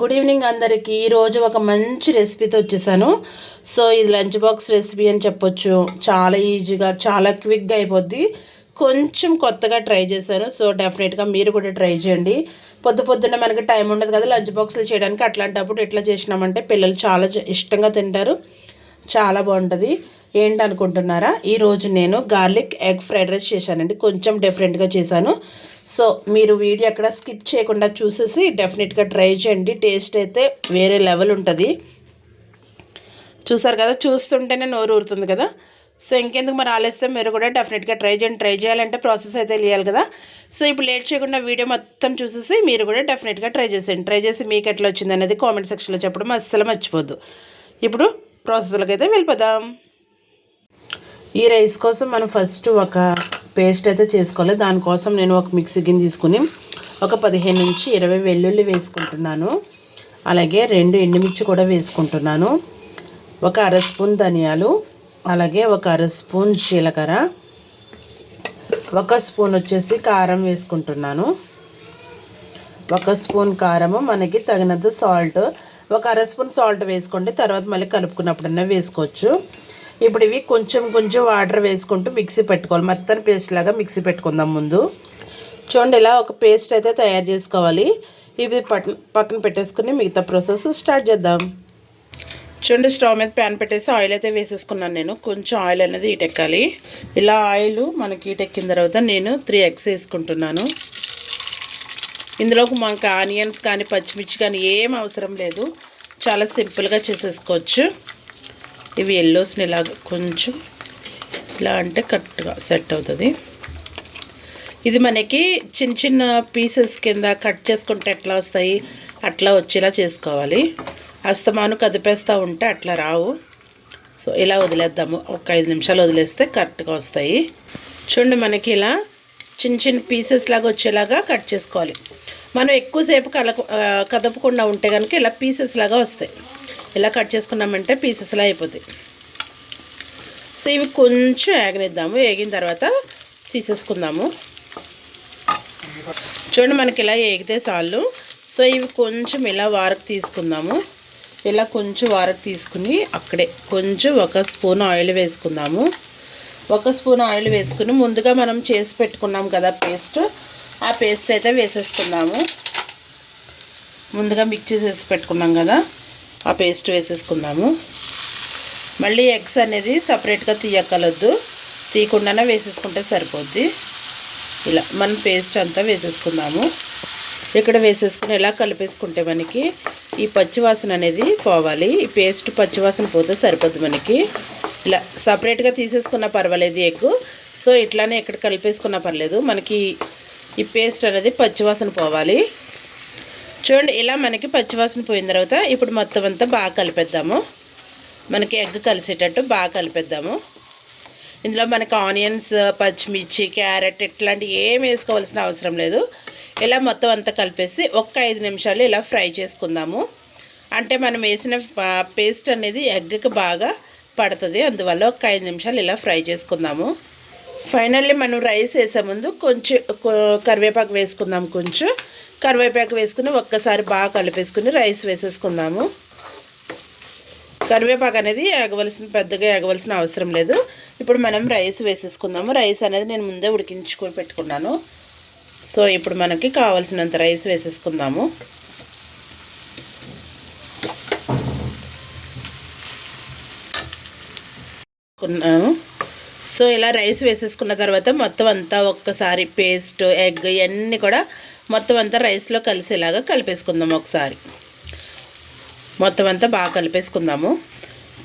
Good evening అందరికీ. ఈరోజు ఒక మంచి రెసిపీతో వచ్చేసాను. సో ఇది లంచ్ బాక్స్ రెసిపీ అని చెప్పొచ్చు. చాలా ఈజీగా చాలా క్విక్గా అయిపోద్ది. కొంచెం కొత్తగా ట్రై చేశాను. సో డెఫినెట్గా మీరు కూడా ట్రై చేయండి. పొద్దు పొద్దున్న మనకి టైం ఉండదు కదా లంచ్ బాక్స్లు చేయడానికి అట్లాంటప్పుడు ఎట్లా చేసినామంటే పిల్లలు చాలా ఇష్టంగా తింటారు. చాలా బాగుంటుంది. ఏంటి అనుకుంటున్నారా ఈరోజు నేను గార్లిక్ ఎగ్ ఫ్రైడ్ రైస్ చేశానండి. కొంచెం డిఫరెంట్గా చేశాను. సో మీరు వీడియో అక్కడ స్కిప్ చేయకుండా చూసేసి డెఫినెట్గా ట్రై చేయండి. టేస్ట్ అయితే వేరే లెవెల్ ఉంటుంది. చూసారు కదా? చూస్తుంటేనే నోరు ఊరుతుంది కదా? సో ఇంకెందుకు మరి ఆలస్యం? మీరు కూడా డెఫినెట్గా ట్రై చేయండి. ట్రై చేయాలంటే ప్రాసెస్ అయితే తెలియాలి కదా? సో ఇప్పుడు లేట్ చేయకుండా వీడియో మొత్తం చూసేసి మీరు కూడా డెఫినెట్గా ట్రై చేసేయండి. ట్రై చేసి మీకు ఎట్లా వచ్చింది అనేది కామెంట్ సెక్షన్లో చెప్పడం అస్సలు మర్చిపోద్దు. ఇప్పుడు ప్రాసెస్లోకి అయితే వెళ్ళిపోదాం. ఈ రైస్ కోసం మనం ఫస్ట్ ఒక పేస్ట్ అయితే చేసుకోవాలి. దానికోసం నేను ఒక మిక్సీ గిన్నె తీసుకుని ఒక పదిహేను నుంచి ఇరవై వెల్లుల్లి వేసుకుంటున్నాను. అలాగే రెండు ఎండుమిర్చి కూడా వేసుకుంటున్నాను. ఒక అర స్పూన్ ధనియాలు అలాగే ఒక అర స్పూన్ జీలకర్ర ఒక స్పూన్ వచ్చేసి కారం వేసుకుంటున్నాను. ఒక స్పూన్ కారము మనకి తగినంత సాల్ట్ ఒక అర స్పూన్ సాల్ట్ వేసుకోండి. తర్వాత మళ్ళీ కలుపుకున్నప్పుడన్నా వేసుకోవచ్చు. ఇప్పుడు ఇవి కొంచెం కొంచెం వాటర్ వేసుకుంటూ మిక్సీ పెట్టుకోవాలి. మొత్తం పేస్ట్ లాగా మిక్సీ పెట్టుకుందాం ముందు. చూడండి ఇలా ఒక పేస్ట్ అయితే తయారు చేసుకోవాలి. ఇవి పట్న పక్కన పెట్టేసుకుని మిగతా ప్రాసెస్ స్టార్ట్ చేద్దాం. చూడండి స్టవ్ మీద ప్యాన్ పెట్టేసి ఆయిల్ అయితే వేసేసుకున్నాను నేను. కొంచెం ఆయిల్ అనేది ఈటెక్కాలి ఇలా ఆయిల్ మనకి ఈటెక్కిన తర్వాత నేను త్రీ ఎగ్స్ వేసుకుంటున్నాను. ఇందులోకి మనకు ఆనియన్స్ కానీ పచ్చిమిర్చి కానీ ఏం అవసరం లేదు. చాలా సింపుల్గా చేసేసుకోవచ్చు. ఇవి ఎల్లోస్ని ఇలా కొంచెం ఇలా అంటే కరెక్ట్గా సెట్ అవుతుంది. ఇది మనకి చిన్న చిన్న పీసెస్ కింద కట్ చేసుకుంటే ఎట్లా వస్తాయి? అట్లా వచ్చేలా చేసుకోవాలి. అస్తమాను కదిపేస్తూ ఉంటే అట్లా రావు. సో ఇలా వదిలేద్దాము. ఒక ఐదు నిమిషాలు వదిలేస్తే కరెక్ట్గా వస్తాయి. చూడండి మనకి ఇలా చిన్న చిన్న పీసెస్ లాగా వచ్చేలాగా కట్ చేసుకోవాలి. మనం ఎక్కువసేపు కలక కదపకుండా ఉంటే కనుక ఇలా పీసెస్ లాగా వస్తాయి. ఇలా కట్ చేసుకున్నామంటే పీసెస్లా అయిపోతాయి. సో ఇవి కొంచెం ఏగనిద్దాము. ఏగిన తర్వాత తీసేసుకుందాము. చూడండి మనకి ఇలా ఏగితే చాలు. సో ఇవి కొంచెం ఇలా వారకు తీసుకుందాము. ఇలా కొంచెం వారకు తీసుకుని అక్కడే కొంచెం ఒక స్పూన్ ఆయిల్ వేసుకుందాము. ఒక స్పూన్ ఆయిల్ వేసుకుని ముందుగా మనం చేసి పెట్టుకున్నాం కదా పేస్ట్. ఆ పేస్ట్ అయితే వేసేసుకుందాము. ముందుగా మిక్స్ చేసి పెట్టుకున్నాం కదా ఆ పేస్ట్ వేసేసుకుందాము. మళ్ళీ ఎగ్స్ అనేది సపరేట్గా తీయక్కలొద్దు తీయకుండానే వేసేసుకుంటే సరిపోద్ది. ఇలా మనం పేస్ట్ అంతా వేసేసుకుందాము. ఇక్కడ వేసేసుకుని ఇలా కలిపేసుకుంటే మనకి ఈ పచ్చివాసన అనేది పోవాలి. ఈ పేస్ట్ పచ్చివాసన పోతే సరిపోద్ది మనకి. ఇలా సపరేట్గా తీసేసుకున్న పర్వాలేదు ఎగ్ సో ఇట్లానే ఇక్కడ కలిపేసుకున్నా పర్లేదు. మనకి ఈ పేస్ట్ అనేది పచ్చివాసన పోవాలి. చూడండి ఇలా మనకి పచ్చివాసన పోయిన తర్వాత ఇప్పుడు మొత్తం అంతా బాగా కలిపేద్దాము. మనకి ఎగ్ కలిసేటట్టు బాగా కలిపేద్దాము. ఇందులో మనకి ఆనియన్స్ పచ్చిమిర్చి క్యారెట్ ఇట్లాంటివి ఏం వేసుకోవాల్సిన అవసరం లేదు. ఇలా మొత్తం అంతా కలిపేసి ఒక్క ఐదు నిమిషాలు ఇలా ఫ్రై చేసుకుందాము. అంటే మనం వేసిన పేస్ట్ అనేది ఎగ్కి బాగా పడుతుంది. అందువల్ల ఒక ఐదు నిమిషాలు ఇలా ఫ్రై చేసుకుందాము. ఫైనల్లీ మనం రైస్ వేసే ముందు కొంచెం కరివేపాకు వేసుకుందాం కొంచెం. కరివేపాకు వేసుకుని ఒక్కసారి బాగా కలిపేసుకుని రైస్ వేసేసుకుందాము. కరివేపాకు అనేది ఎగవలసిన పెద్దగా ఎగవలసిన అవసరం లేదు. ఇప్పుడు మనం రైస్ వేసేసుకుందాము. రైస్ అనేది నేను ముందే ఉడికించుకొని పెట్టుకున్నాను. సో ఇప్పుడు మనకి కావాల్సినంత రైస్ వేసేసుకుందాము. కున్నాను సో ఇలా రైస్ వేసేసుకున్న తర్వాత మొత్తం అంతా ఒక్కసారి పేస్ట్ ఎగ్ ఇవన్నీ కూడా మొత్తం అంతా రైస్లో కలిసేలాగా కలిపేసుకుందాం ఒకసారి. మొత్తం అంతా బాగా కలిపేసుకుందాము.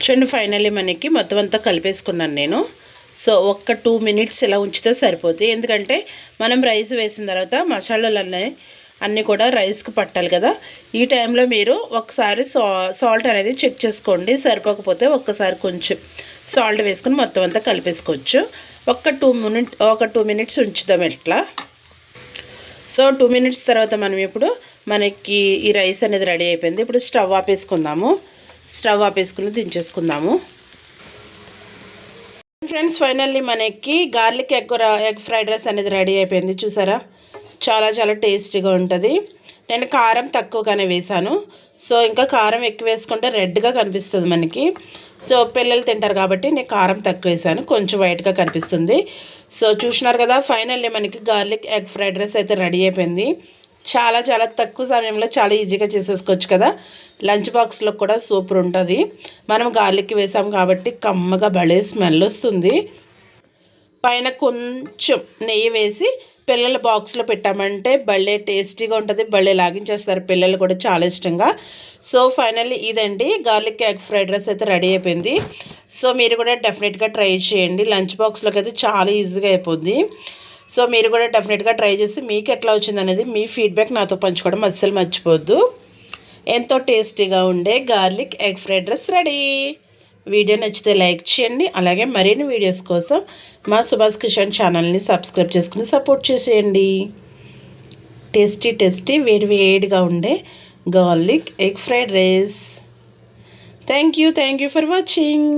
చూడండి ఫైనల్లీ మనకి మొత్తం అంతా కలిపేసుకున్నాను నేను. సో ఒక్క టూ మినిట్స్ ఇలా ఉంచితే సరిపోతుంది ఎందుకంటే మనం రైస్ వేసిన తర్వాత మసాలాలు అన్నీ అన్నీ కూడా రైస్కి పట్టాలి కదా. ఈ టైంలో మీరు ఒకసారి సా సాల్ట్ అనేది చెక్ చేసుకోండి. సరిపోకపోతే ఒక్కసారి కొంచెం సాల్ట్ వేసుకుని మొత్తం అంతా కలిపేసుకోవచ్చు. ఒక్క టూ మినిట్ ఒక టూ మినిట్స్ ఉంచుదాం ఇట్లా. సో టూ మినిట్స్ తర్వాత మనం ఇప్పుడు మనకి ఈ రైస్ అనేది రెడీ అయిపోయింది. ఇప్పుడు స్టవ్ ఆపేసుకుందాము. స్టవ్ ఆపేసుకుని దించేసుకుందాము. ఫ్రెండ్స్ ఫైనల్లీ మనకి garlic egg egg fried rice అనేది రెడీ అయిపోయింది. చూసారా? చాలా చాలా టేస్టీగా ఉంటుంది. నేను కారం తక్కువగానే వేశాను. సో ఇంకా కారం ఎక్కువ వేసుకుంటే రెడ్గా కనిపిస్తుంది మనకి. సో పిల్లలు తింటారు కాబట్టి నేను కారం తక్కువ వేసాను కొంచెం వైట్గా కనిపిస్తుంది. సో చూసినారు కదా ఫైనల్లీ మనకి గార్లిక్ ఎగ్ ఫ్రైడ్ రైస్ అయితే రెడీ అయిపోయింది. చాలా చాలా తక్కువ సమయంలో చాలా ఈజీగా చేసేసుకోవచ్చు కదా. లంచ్ బాక్స్లో కూడా సూపర్ ఉంటుంది. మనం గార్లిక్ వేసాం కాబట్టి కమ్మగా భలే స్మెల్ వస్తుంది. పైన కొంచెం నెయ్యి వేసి పిల్లల బాక్స్లో పెట్టామంటే భలే టేస్టీగా ఉంటుంది భలే లాగించేస్తారు పిల్లలు కూడా చాలా ఇష్టంగా. సో ఫైనల్లీ ఇదండి. గార్లిక్ ఎగ్ ఫ్రైడ్ రైస్ అయితే రెడీ అయిపోయింది. సో మీరు కూడా డెఫినెట్గా ట్రై చేయండి. లంచ్ బాక్స్లోకి అయితే చాలా ఈజీగా అయిపోద్ది. సో మీరు కూడా డెఫినెట్గా ట్రై చేసి మీకు ఎట్లా వచ్చింది అనేది మీ ఫీడ్బ్యాక్ నాతో పంచుకోవడం అస్సలు మర్చిపోద్దు. ఎంతో టేస్టీగా ఉండే garlic egg fried rice ready video నచ్చితే లైక్ చేయండి. అలాగే మరిన్ని వీడియోస్ కోసం మా సుభాష్ కిషన్ ఛానల్ని సబ్స్క్రైబ్ చేసుకుని సపోర్ట్ చేసేయండి. టేస్టీ టేస్టీ వేడి వేడిగా ఉండే garlic egg fried rice. Thank you thank you for watching